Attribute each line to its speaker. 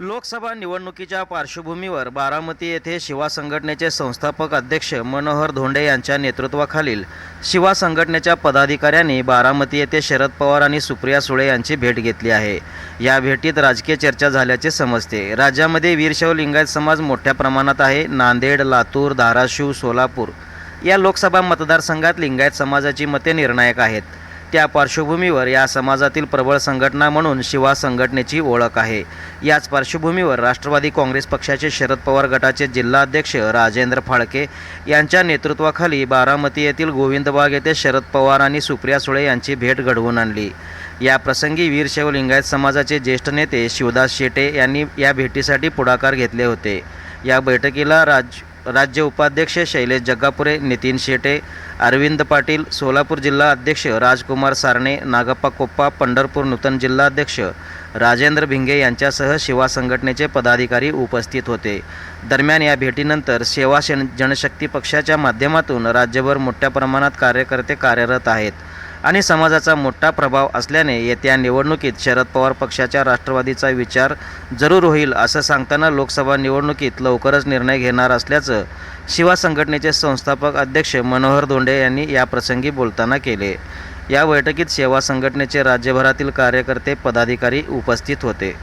Speaker 1: लोकसभा निवडणुकीच्या पार्श्वभूमीवर बारामती येथे शिवा संघटनेचे संस्थापक अध्यक्ष मनोहर धोंडे यांच्या नेतृत्वाखालील शिवा संघटनेच्या पदाधिकाऱ्यांनी बारामती येथे शरद पवार आणि सुप्रिया सुळे यांची भेट घेतली आहे. या भेटीत राजकीय चर्चा झाल्याचे समजते. राज्यामध्ये वीरशैव लिंगायत समाज मोठ्या प्रमाणात आहे. नांदेड लातूर धाराशिव सोलापूर या लोकसभा मतदारसंघात लिंगायत समाजाची मते निर्णायक आहेत. त्या पार्श्वभूमीवर या समाजातील प्रबळ संघटना म्हणून शिवा संघटनेची ओळख आहे. याच पार्श्वभूमीवर राष्ट्रवादी काँग्रेस पक्षाचे शरद पवार गटाचे जिल्हाध्यक्ष राजेंद्र फाळके यांच्या नेतृत्वाखाली बारामती येथील गोविंदबाग येथे शरद पवार आणि सुप्रिया सुळे यांची भेट घडवून आणली. या प्रसंगी वीरशैव लिंगायत समाजाचे ज्येष्ठ नेते शिवदास शेटे यांनी या भेटीसाठी पुढाकार घेतले होते. या बैठकीला राज राज्य उपाध्यक्ष शैलेश जग्गापुरे नितीन शेटे अरविंद पाटील सोलापूर जिल्हा अध्यक्ष राजकुमार सारणे नागप्पा कोप्पा पंढरपूर नूतन जिल्हाध्यक्ष राजेंद्र भिंगे यांच्यासह शिवा संघटनेचे पदाधिकारी उपस्थित होते. दरम्यान या भेटीनंतर सेवा जनशक्ती पक्षाच्या माध्यमातून राज्यभर मोठ्या प्रमाणात कार्यकर्ते कार्यरत आहेत. आणि समाजाचा मोठा प्रभाव असल्याने येत्या निवडणुकीत शरद पवार पक्षाच्या राष्ट्रवादीचा विचार जरूर होईल असं सांगताना लोकसभा निवडणुकीत लवकरच निर्णय घेणार असल्याचं शिवा संघटनेचे संस्थापक अध्यक्ष मनोहर धोंडे यांनी या प्रसंगी बोलताना केले. या बैठकीत सेवा संघटनेचे राज्यभरातील कार्यकर्ते पदाधिकारी उपस्थित होते.